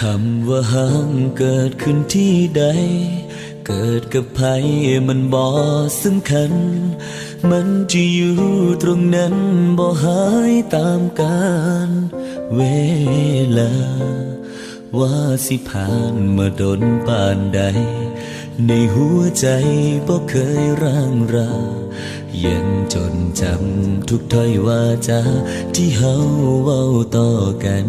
คำว่าห้างเกิดขึ้นที่ใด เกิดกับใครมันบ่สำคัญ มันจะอยู่ตรงนั้นบ่หายตามกาลเวลา ว่าสิผ่านมาดนป่านใด ในหัวใจบ่เคยร่างรายังจนจำทุกถ้อยว่าจาที่เฮาเว้าต่อกัน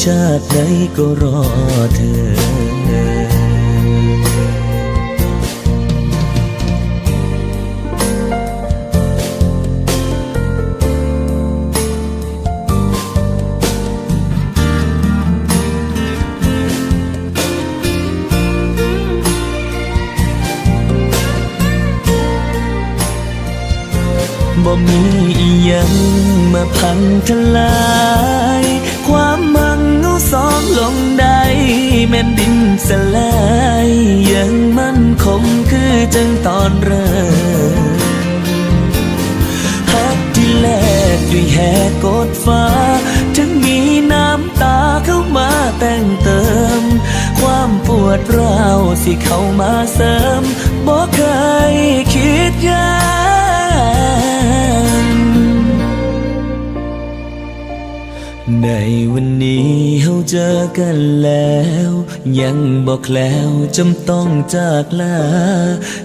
ชาติไหนก็รอเธอ บ่มีอีหยังมาพังทลาย ความ สิเข้ามาเสริมบ่เคยคิดยานในวันนี้เฮาเจอกันแล้ว ยังบอกแล้วจำต้องจากลา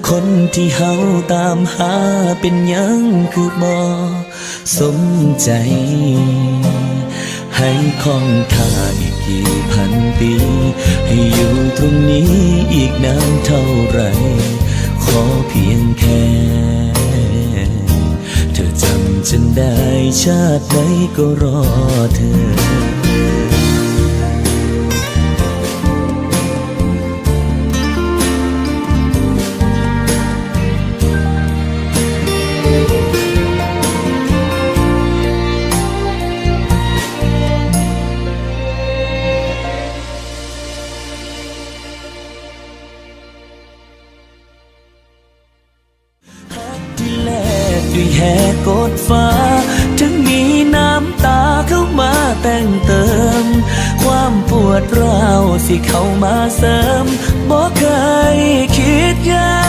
คนที่เฮาตามหาเป็นยังคือบ่สมใจ ให้คองทาอี กี่พันปี ให้อยู่ตรงนี้อีกนานเท่าไร ขอเพียงแค่ เธอจำฉันได้ชาติไหนก็รอเธอ ด้วยแหกกดฟ้า ถึงมีน้ำตาเข้ามาแต่งเติม ความปวดร้าวสิเข้ามาเสริมบ่เคยคิดยา